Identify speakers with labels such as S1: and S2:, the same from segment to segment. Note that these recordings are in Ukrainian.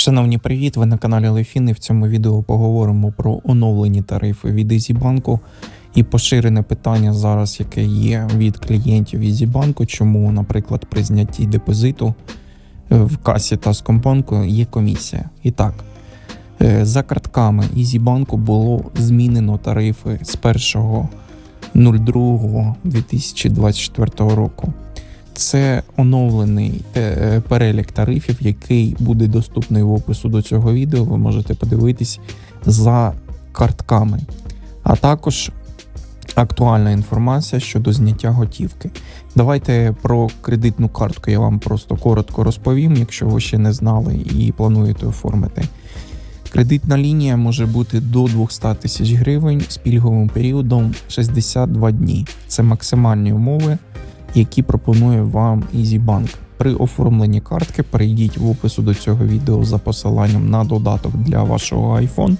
S1: Шановні привіт! Ви на каналі Лефін і в цьому відео поговоримо про оновлені тарифи від EasyBank і поширене питання зараз, яке є від клієнтів EasyBank, чому, наприклад, при знятті депозиту е, в касі та з компанку є комісія. І так, е, за картками EasyBank було змінено тарифи з 1.02.2024 року. Це оновлений е, перелік тарифів, який буде доступний в опису до цього відео. Ви можете подивитись за картками, а також актуальна інформація щодо зняття готівки. Давайте про кредитну картку я вам просто коротко розповім, якщо ви ще не знали і плануєте оформити. Кредитна лінія може бути до 200 тисяч гривень з пільговим періодом 62 дні. Це максимальні умови які пропонує вам EasyBank. При оформленні картки перейдіть в опису до цього відео за посиланням на додаток для вашого iPhone,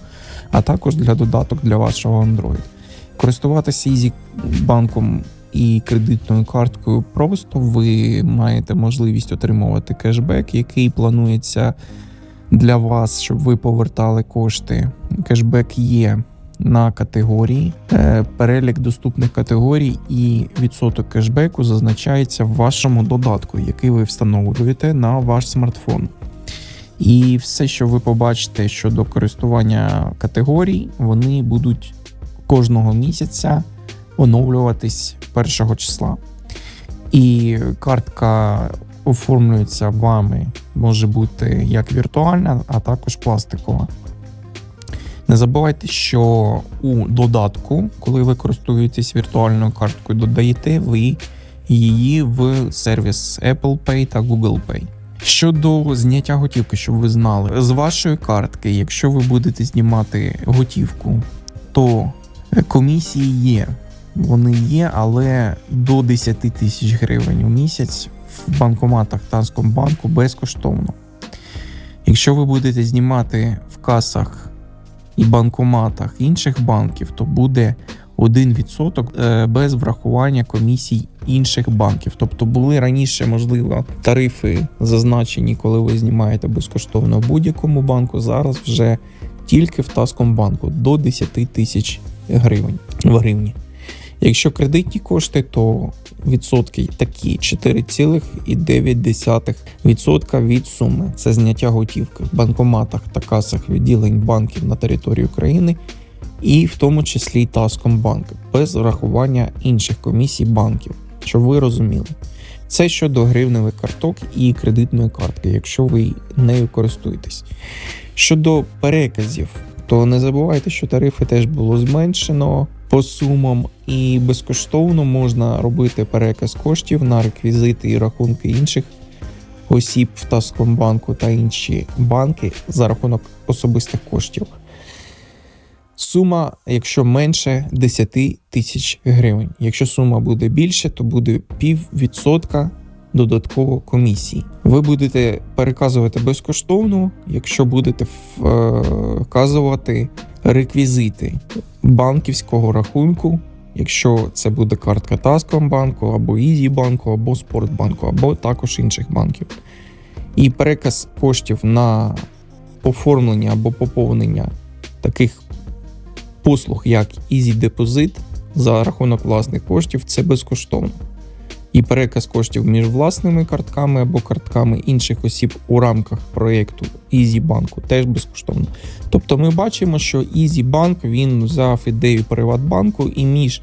S1: а також для додаток для вашого Android. Користуватися EasyBank і кредитною карткою просто ви маєте можливість отримувати кешбек, який планується для вас, щоб ви повертали кошти. Кешбек є на категорії. Е, перелік доступних категорій і відсоток кешбеку зазначається в вашому додатку, який ви встановлюєте на ваш смартфон. І все, що ви побачите щодо користування категорій, вони будуть кожного місяця оновлюватись першого числа. І картка оформлюється вами, може бути як віртуальна, а також пластикова. Не забувайте, що у додатку, коли ви користуєтесь віртуальною карткою, додаєте ви її в сервіс Apple Pay та Google Pay. Щодо зняття готівки, щоб ви знали, з вашої картки, якщо ви будете знімати готівку, то комісії є. Вони є, але до 10 тисяч гривень у місяць в банкоматах Таскомбанку безкоштовно. Якщо ви будете знімати в касах і банкоматах інших банків, то буде 1% е, без врахування комісій інших банків. Тобто були раніше, можливо, тарифи зазначені, коли ви знімаєте безкоштовно будь-якому банку. Зараз вже тільки в Таскомбанку до 10 тисяч гривень в гривні. Якщо кредитні кошти, то відсотки такі 4,9% від суми. Це зняття готівки в банкоматах та касах відділень банків на території України, і в тому числі Таскомбанк, без врахування інших комісій банків, щоб ви розуміли. Це щодо гривневих карток і кредитної картки, якщо ви нею користуєтесь. Щодо переказів, то не забувайте, що тарифи теж було зменшено по сумам, і безкоштовно можна робити переказ коштів на реквізити і рахунки інших осіб в Таскомбанку та інші банки за рахунок особистих коштів. Сума, якщо менше 10 тисяч гривень. Якщо сума буде більше, то буде піввідсотка додатково комісії. Ви будете переказувати безкоштовно, якщо будете е, вказувати реквізити банківського рахунку, якщо це буде картка Таскомбанку, або Ізібанку, або Спортбанку, або також інших банків. І переказ коштів на оформлення або поповнення таких послуг, як Easy Deposit за рахунок власних коштів, це безкоштовно і переказ коштів між власними картками або картками інших осіб у рамках проєкту EasyBank теж безкоштовно. Тобто ми бачимо, що EasyBank він взяв ідею Приватбанку і між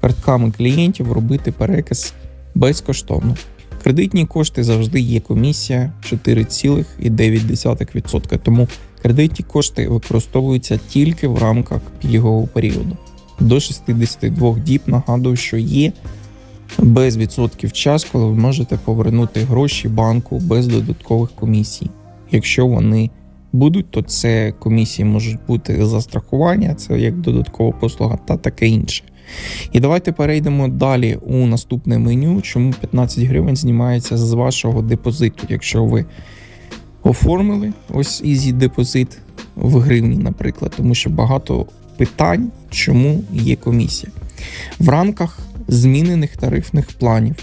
S1: картками клієнтів робити переказ безкоштовно. Кредитні кошти завжди є комісія 4,9%. Тому кредитні кошти використовуються тільки в рамках пільгового періоду. До 62 діб нагадую, що є без відсотків час, коли ви можете повернути гроші банку без додаткових комісій. Якщо вони будуть, то це комісії можуть бути застрахування, це як додаткова послуга та таке інше. І давайте перейдемо далі у наступне меню, чому 15 гривень знімається з вашого депозиту, якщо ви оформили ось Easy депозит в гривні, наприклад, тому що багато питань, чому є комісія. В рамках змінених тарифних планів,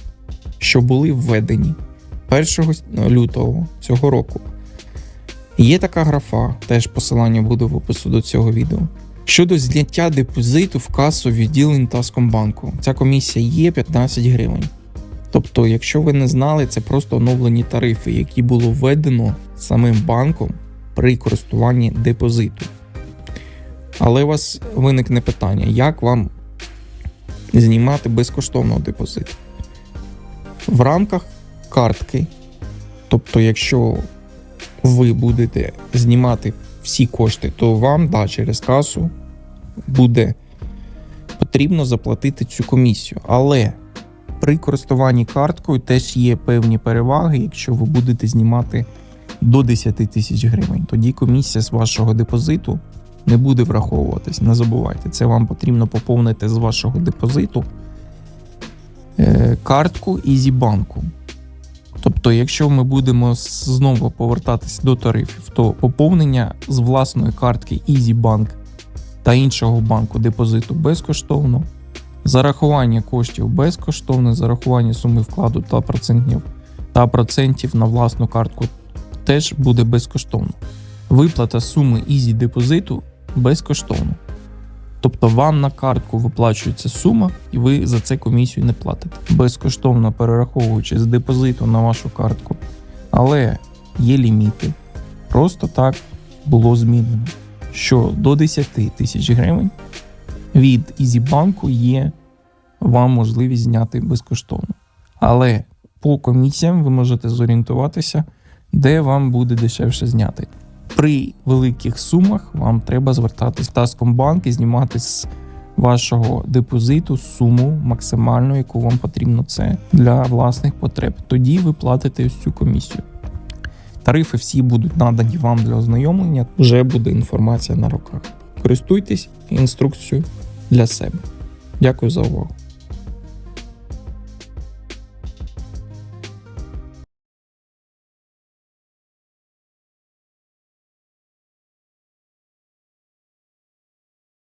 S1: що були введені 1 лютого цього року. Є така графа, теж посилання буде в опису до цього відео. Щодо зняття депозиту в касу відділень Таскомбанку, ця комісія є 15 гривень. Тобто, якщо ви не знали, це просто оновлені тарифи, які було введено самим банком при користуванні депозиту. Але у вас виникне питання, як вам знімати безкоштовно депозит? В рамках картки, тобто, якщо ви будете знімати всі кошти, то вам да, через касу буде потрібно заплатити цю комісію. Але при користуванні карткою теж є певні переваги, якщо ви будете знімати до 10 тисяч гривень. Тоді комісія з вашого депозиту не буде враховуватись. Не забувайте, це вам потрібно поповнити з вашого депозиту е, картку EasyBank. Тобто, якщо ми будемо знову повертатися до тарифів, то поповнення з власної картки EasyBank та іншого банку депозиту безкоштовно, зарахування коштів безкоштовне, зарахування суми вкладу та процентів та процентів на власну картку теж буде безкоштовно. Виплата суми Easy депозиту безкоштовно. Тобто вам на картку виплачується сума, і ви за це комісію не платите. Безкоштовно перераховуючи з депозиту на вашу картку. Але є ліміти. Просто так було змінено, що до 10 тисяч гривень від EasyBank є вам можливість зняти безкоштовно. Але по комісіям ви можете зорієнтуватися, де вам буде дешевше зняти. При великих сумах вам треба звертатись в Таскомбанк і знімати з вашого депозиту суму максимальну, яку вам потрібно це для власних потреб. Тоді ви платите ось цю комісію. Тарифи всі будуть надані вам для ознайомлення. Вже буде інформація на руках. Користуйтесь інструкцією для себе. Дякую за увагу.